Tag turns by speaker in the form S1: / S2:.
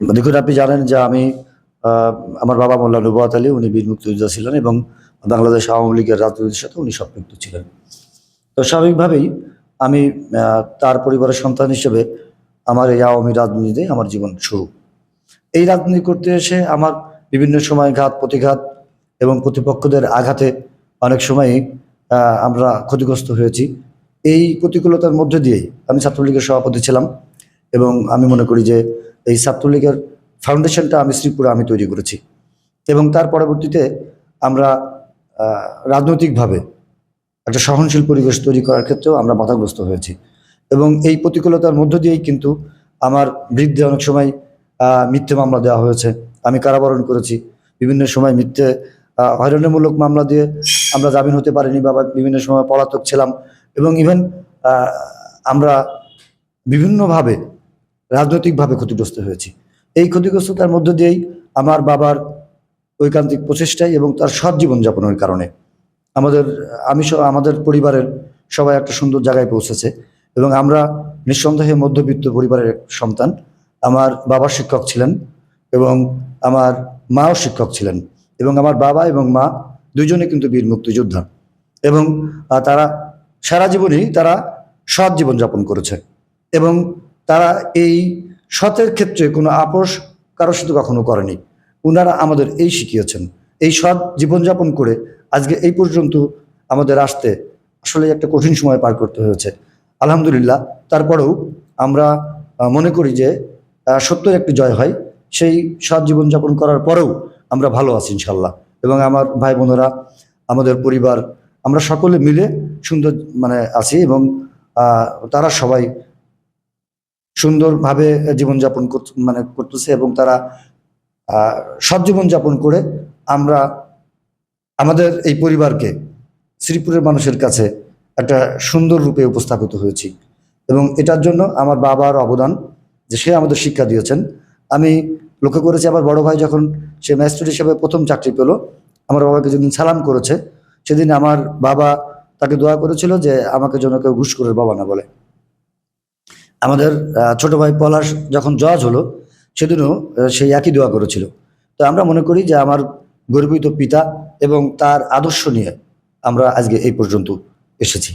S1: দেখুন আপনি জানেন যে আমি আমার বাবা মোল্লা নবাত আলী উনি বীর মুক্তিযোদ্ধা ছিলেন এবং বাংলাদেশ আওয়ামী লীগের রাজনীতির সাথে উনি সম্পৃক্ত ছিলেন। তো স্বাভাবিকভাবেই আমি তার পরিবারের সন্তান হিসেবে আমার এই আওয়ামী রাজনীতিতে আমার জীবন শুরু। এই রাজনীতি করতে এসে আমার বিভিন্ন সময় ঘাত প্রতিঘাত এবং প্রতিপক্ষদের আঘাতে অনেক সময়ই আহ, আমরা ক্ষতিগ্রস্ত হয়েছি। এই প্রতিকূলতার মধ্যে দিয়েই আমি ছাত্রলীগের সভাপতি ছিলাম এবং আমি মনে করি যে এই ছাত্রলীগের ফাউন্ডেশনটা আমি শ্রীপুরে আমি তৈরি করেছি। এবং তার পরবর্তীতে আমরা রাজনৈতিকভাবে একটা সহনশীল পরিবেশ তৈরি করার ক্ষেত্রেও আমরা বাধাগ্রস্ত হয়েছি। এবং এই প্রতিকূলতার মধ্য দিয়েই কিন্তু আমার বিরুদ্ধে অনেক সময় মিথ্যে মামলা দেওয়া হয়েছে। আমি কারাবরণ করেছি। বিভিন্ন সময় মিথ্যে হয়রানিমূলক মামলা দিয়ে আমরা জামিন হতে পারিনি বা বিভিন্ন সময় পলাতক ছিলাম। এবং ইভেন আমরা বিভিন্নভাবে রাজনৈতিকভাবে ক্ষতিগ্রস্ত হয়েছি। এই ক্ষতিগ্রস্ততার মধ্য দিয়েই আমার বাবার ঐকান্তিক প্রচেষ্টায় এবং তার সৎ জীবনযাপনের কারণে আমাদের, আমি আমাদের পরিবারের সবাই একটা সুন্দর জায়গায় পৌঁছেছে এবং আমরা নিঃসন্দেহে মধ্যবিত্ত পরিবারের সন্তান। আমার বাবা শিক্ষক ছিলেন এবং আমার মাও শিক্ষক ছিলেন এবং আমার বাবা এবং মা দুজনে কিন্তু বীর মুক্তিযোদ্ধা এবং তারা সারা জীবনই তারা সৎ জীবনযাপন করেছে এবং তারা এই সতের ক্ষেত্রে কোনো আপোষ কারোর সাথে কখনো করেনি। ওনারা আমাদের এই শিখিয়েছেন। এই সৎ জীবনযাপন করে আজকে এই পর্যন্ত আমাদের আসতে আসলে একটা কঠিন সময় পার করতে হয়েছে। আলহামদুলিল্লাহ, তারপরেও আমরা মনে করি যে সত্যের একটি জয় হয়। সেই সৎ জীবনযাপন করার পরেও আমরা ভালো আছি ইনশাল্লাহ এবং আমার ভাই বোনেরা, আমাদের পরিবার, আমরা সকলে মিলে সুন্দর মানে আছি এবং তারা সবাই সুন্দরভাবে জীবনযাপন মানে করতেছে এবং তারা সৎ জীবনযাপন করে আমরা আমাদের এই পরিবারকে শ্রীপুরের মানুষের কাছে একটা সুন্দর রূপে উপস্থাপিত হয়েছি। এবং এটার জন্য আমার বাবার অবদান যে সে আমাদের শিক্ষা দিয়েছেন। আমি লক্ষ্য করেছি আমার বড় ভাই যখন সে ম্যাজিস্ট্রেট হিসেবে প্রথম চাকরি পেল, আমার বাবাকে যেদিন সালাম করেছে। সেদিন আমার বাবা তাকে দোয়া করেছিল যে আমাকে যেন কেউ ঘুষ করে বাবা না বলে। আমাদের ছোট ভাই পলাশ যখন জজ হলো, সেদিনও সেই একই দোয়া করেছিল। তো আমরা মনে করি যে আমার গর্বিত পিতা এবং তার আদর্শ নিয়ে আমরা আজকে এই পর্যন্ত এসেছি।